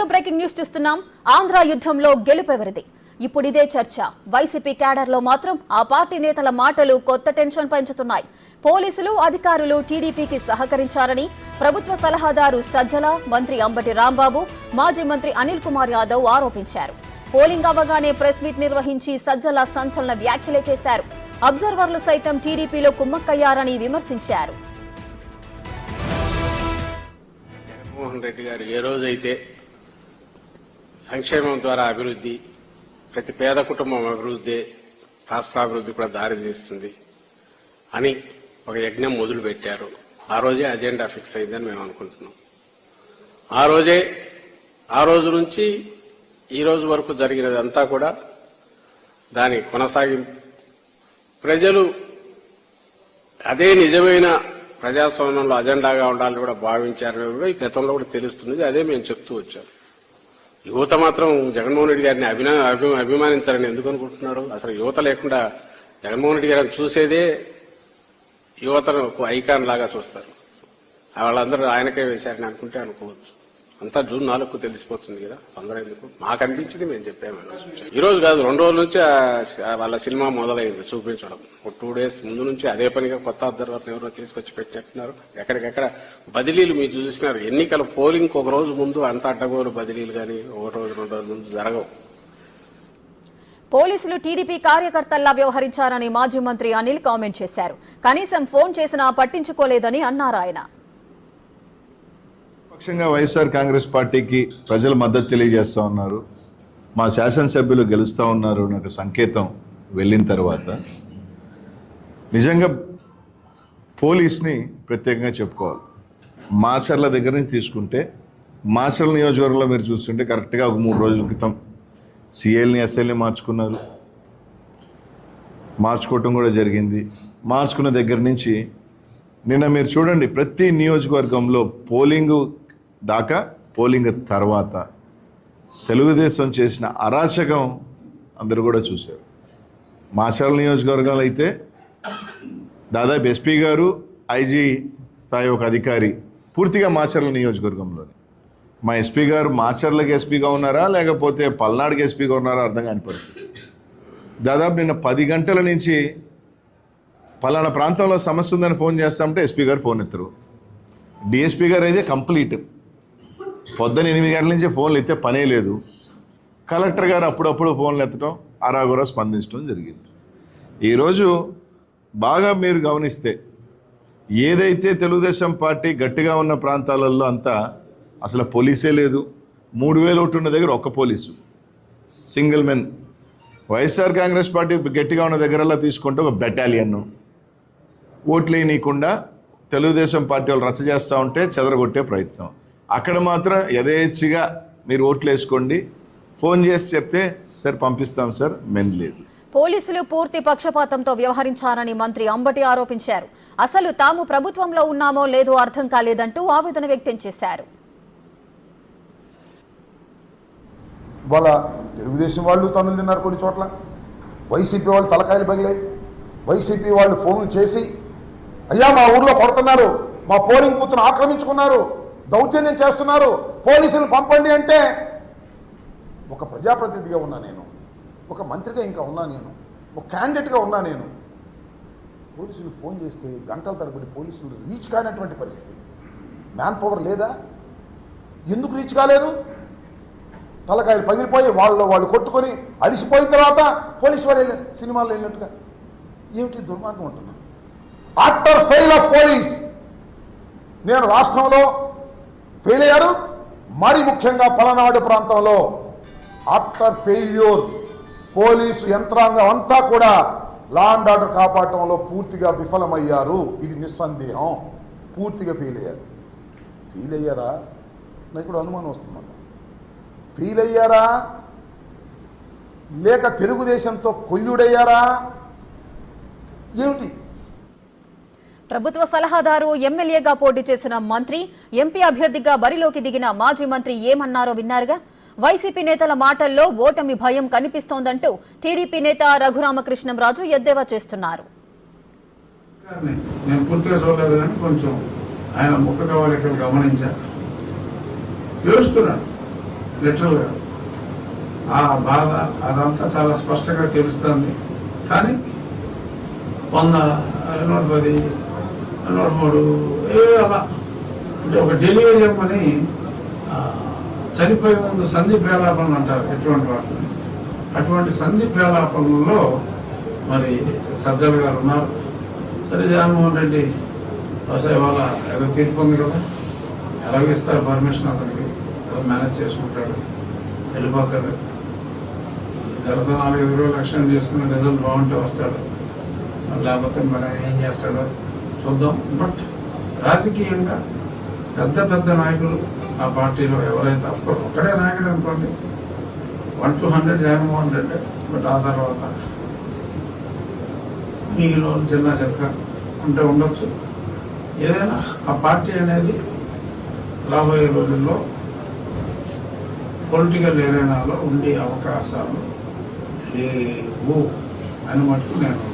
ఏపీలో breaking news చూస్తున్నాం. ఆంధ్ర యుద్ధంలో గెలుపెవరిది ఇప్పుడు ఇదే చర్చ. వైసీపీ క్యాడర్లో మాత్రం ఆ పార్టీ నేతల మాటలు కొత్త టెన్షన్ పెంచుతున్నాయి. పోలీసులు అధికారులు టీడీపీకి సహకరించారని ప్రభుత్వ సలహాదారు సజ్జల మంత్రి అంబటి రాంబాబు మాజీ మంత్రి అనిల్ కుమార్ యాదవ్ ఆరోపించారు. పోలింగ్ అవ్వగానే ప్రెస్ మీట్ నిర్వహించి సజ్జల సంచలన వ్యాఖ్యలే చేశారు. అబ్జర్వర్లు సైతం టీడీపీలో కుమ్మక్కయ్యారని విమర్శించారు. జగన్మోహన్ రెడ్డి గారు ఏ రోజైతే సంక్షేమం ద్వారా అభివృద్ధి ప్రతి పేద కుటుంబం అభివృద్ధి రాష్ట్ర అభివృద్ధి కూడా దారితీస్తుంది అని ఒక యజ్ఞం మొదలుపెట్టారు. ఆ రోజే అజెండా ఫిక్స్ అయిందని మేము అనుకుంటున్నాం. ఆ రోజే ఆ రోజు నుంచి ఈ రోజు వరకు జరిగినదంతా కూడా దాని కొనసాగింపు. ప్రజలు అదే నిజమైన ప్రజాస్వామ్యంలో అజెండాగా ఉండాలని కూడా భావించారని గతంలో కూడా తెలుస్తున్నది అదే మేము చెప్తూ వచ్చాం. యువత మాత్రం జగన్మోహన్ రెడ్డి గారిని అభినా అభిమానించాలని అభిమానించారని ఎందుకు అనుకుంటున్నారు? అసలు యువత లేకుండా జగన్మోహన్ రెడ్డి గారిని చూసేదే యువతను ఒక ఐకాన్ లాగా చూస్తారు. వాళ్ళందరూ ఆయనకే వేశారని అనుకుంటే అనుకోవచ్చు. అంతా జూన్ నాలుగు తెలిసిపోతుంది కదా తొందర ఎందుకు? మాకు అనిపించింది మేము చెప్పాము ఈ రోజు కాదు రెండు రోజుల నుంచి వాళ్ళ సినిమా మొదలైంది చూపించడం. ఒక టూ డేస్ ముందు నుంచి అదే పనిగా కొత్త అబ్జర్వర్లు ఎవరో తీసుకొచ్చి పెట్టినట్టున్నారు. ఎక్కడికెక్కడ బదిలీలు మీరు చూసినారు. ఎన్నికల పోలింగ్ ఒక రోజు ముందు అంత అడ్డగోలు బదిలీలు కానీ ఒక రోజు రెండు రోజుల ముందు జరగవు. పోలీసులు టీడీపీ కార్యకర్తల్లా వ్యవహరించారని మాజీ మంత్రి అనిల్ కామెంట్ చేశారు. కనీసం ఫోన్ చేసినా పట్టించుకోలేదని అన్నారు ఆయన పక్షంగా వైఎస్ఆర్ కాంగ్రెస్ పార్టీకి ప్రజలు మద్దతు తెలియజేస్తూ ఉన్నారు. మా శాసనసభ్యులు గెలుస్తూ ఉన్నారు నాకు సంకేతం వెళ్ళిన తర్వాత. నిజంగా పోలీస్ని ప్రత్యేకంగా చెప్పుకోవాలి. మాచర్ల దగ్గర నుంచి తీసుకుంటే మాచర్ల నియోజకవర్గంలో మీరు చూస్తుంటే కరెక్ట్గా ఒక మూడు రోజుల క్రితం సిఎల్ని ఎస్ఎల్ని మార్చుకున్నారు. మార్చుకోవటం కూడా జరిగింది. మార్చుకున్న దగ్గర నుంచి నిన్న మీరు చూడండి ప్రతి నియోజకవర్గంలో పోలింగ్ దాకా పోలింగ్ తర్వాత తెలుగుదేశం చేసిన అరాచకం అందరూ కూడా చూశారు. మాచర్ల నియోజకవర్గంలో అయితే దాదాపు ఎస్పీ గారు ఐజీ స్థాయి ఒక అధికారి పూర్తిగా మాచర్ల నియోజకవర్గంలోనే. మా ఎస్పీ గారు మాచర్లకు ఎస్పీగా ఉన్నారా లేకపోతే పల్నాడుకి ఎస్పీగా ఉన్నారా అర్థం కాని పరిస్థితి. దాదాపు నిన్న పది గంటల నుంచి పలానా ప్రాంతంలో సమస్య ఉందని ఫోన్ చేస్తామంటే ఎస్పీ గారు ఫోన్ ఎత్తరు. డిఎస్పీ గారు అయితే కంప్లీట్. పొద్దున ఎనిమిది గంటల నుంచి ఫోన్లు ఎత్తే పనే లేదు. కలెక్టర్ గారు అప్పుడప్పుడు ఫోన్లు ఎత్తడం అరాగురా స్పందించడం జరిగింది. ఈరోజు బాగా మీరు గమనిస్తే ఏదైతే తెలుగుదేశం పార్టీ గట్టిగా ఉన్న ప్రాంతాలలో అంతా అసలు పోలీసే లేదు. మూడు వేలు ఒకటి ఉన్న దగ్గర ఒక్క police. Single men. YSR Congress party గట్టిగా ఉన్న దగ్గరలా తీసుకుంటే ఒక బెటాలియన్ ఓట్లు వేయనీయకుండా తెలుగుదేశం పార్టీ వాళ్ళు రచ్చ చేస్తూ ఉంటే చెదరగొట్టే ప్రయత్నం. అక్కడ మాత్రం యథేచ్ఛగా మీరు ఓట్లు వేసుకోండి ఫోన్ చేసి చెప్తే సార్ పంపిస్తాం సార్. మెన్ లేదు. పోలీసులు పూర్తి పక్షపాతంతో వ్యవహరించారని మంత్రి అంబటి ఆరోపించారు. అసలు తాము ప్రభుత్వంలో ఉన్నామో లేదో అర్థం కాలేదంటూ ఆవేదన వ్యక్తం చేశారు. వాళ్ళ తెలుగుదేశం వాళ్ళు తనులు తిన్నారు కొన్ని చోట్ల. వైసీపీ వాళ్ళు తలకాయలు పగిలాయి. వైసీపీ వాళ్ళు ఫోన్లు చేసి అయ్యా మా ఊర్లో కొడుతున్నారు. మా పోలింగ్ బూత్ను ఆక్రమించుకున్నారు. దౌర్జన్యం చేస్తున్నారు. పోలీసులు పంపండి అంటే ఒక ప్రజాప్రతినిధిగా ఉన్నా నేను. ఒక మంత్రిగా ఇంకా ఉన్నా నేను. ఒక క్యాండిడేట్గా ఉన్నా నేను. పోలీసులు ఫోన్ చేస్తే గంటల తరబడి పోలీసులు రీచ్ కానటువంటి పరిస్థితి. మ్యాన్ పవర్ లేదా? ఎందుకు రీచ్ కాలేదు? తలకాయలు పగిలిపోయి వాళ్ళు వాళ్ళు కొట్టుకొని అడిసిపోయిన తర్వాత పోలీసు వాళ్ళు వెళ్ళారు సినిమాల్లో వెళ్ళినట్టుగా ఏమిటి దుర్మార్గం అంటున్నాను ఆఫ్టర్ ఫెయిల్ ఆఫ్ పోలీస్ నేను రాష్ట్రంలో ఫెయిల్ అయ్యారు మరి ముఖ్యంగా పలనాడు ప్రాంతంలో ఆఫ్టర్ ఫెయిల్యూర్ పోలీసు యంత్రాంగం అంతా కూడా లా అండ్ ఆర్డర్ కాపాడటంలో పూర్తిగా విఫలమయ్యారు. ఇది నిస్సందేహం. పూర్తిగా ఫెయిల్ అయ్యారు. ఫీల్ అయ్యారా? నాకు కూడా అనుమానం వస్తుంది ఫీల్ అయ్యారా? లేక తెలుగుదేశంతో కొల్లుడయ్యారా? ఏమిటి? ప్రభుత్వ సలహాదారు ఎమ్మెల్యేగా పోటీ చేసిన మంత్రి ఎంపీ అభ్యర్థిగా బరిలోకి దిగిన మాజీ మంత్రి ఏమన్నారో విన్నారుగా? వైసీపీ నేతల మాటల్లో ఓటమి భయం కనిపిస్తోందంటూ టీడీపీ నేత రఘురామకృష్ణంరాజు ఎద్దేవా చేస్తున్నారు. ఆ బాధ అదంతా చాలా స్పష్టంగా తెలుస్తుంది. కానీ వంద నూట పది నూట మూడు ఏ అలా అంటే ఒక డెలివరీ అని చనిపోయే ముందు సంధి పేలాపనలు అంటారు ఎటువంటి వాటిని. అటువంటి సంధి పేలాపనలో మరి సజ్జల గారు ఉన్నారు. సరే జగన్మోహన్ రెడ్డి బహుశా ఇవాళ ఏదో తీర్పు ఉంది కదా. ఎలాగో ఇస్తారు పర్మిషన్ అతనికి. ఏదో మేనేజ్ చేసుకుంటాడు. వెళ్ళిపోతాడు. గత నాలుగు ఐదు రోజులు లక్ష్యం చేసుకుని రిజల్ట్ బాగుంటే వస్తాడు. లేకపోతే మరి ఏం చేస్తాడో? చూద్దాం. బట్ రాజకీయంగా పెద్ద పెద్ద నాయకులు ఆ పార్టీలో ఎవరైతే అఫ్కోర్స్ ఒక్కడే నాయకుడు అనుకోండి one two hundred Jaganmohan Reddy but ఆ తర్వాత మీలో చిన్న చెత్త ఉంటే ఉండొచ్చు. ఏదైనా ఆ పార్టీ అనేది రాబోయే రోజుల్లో పొలిటికల్ ఏరియాలో ఉండే అవకాశాలు లేవు అని మటుకు నేను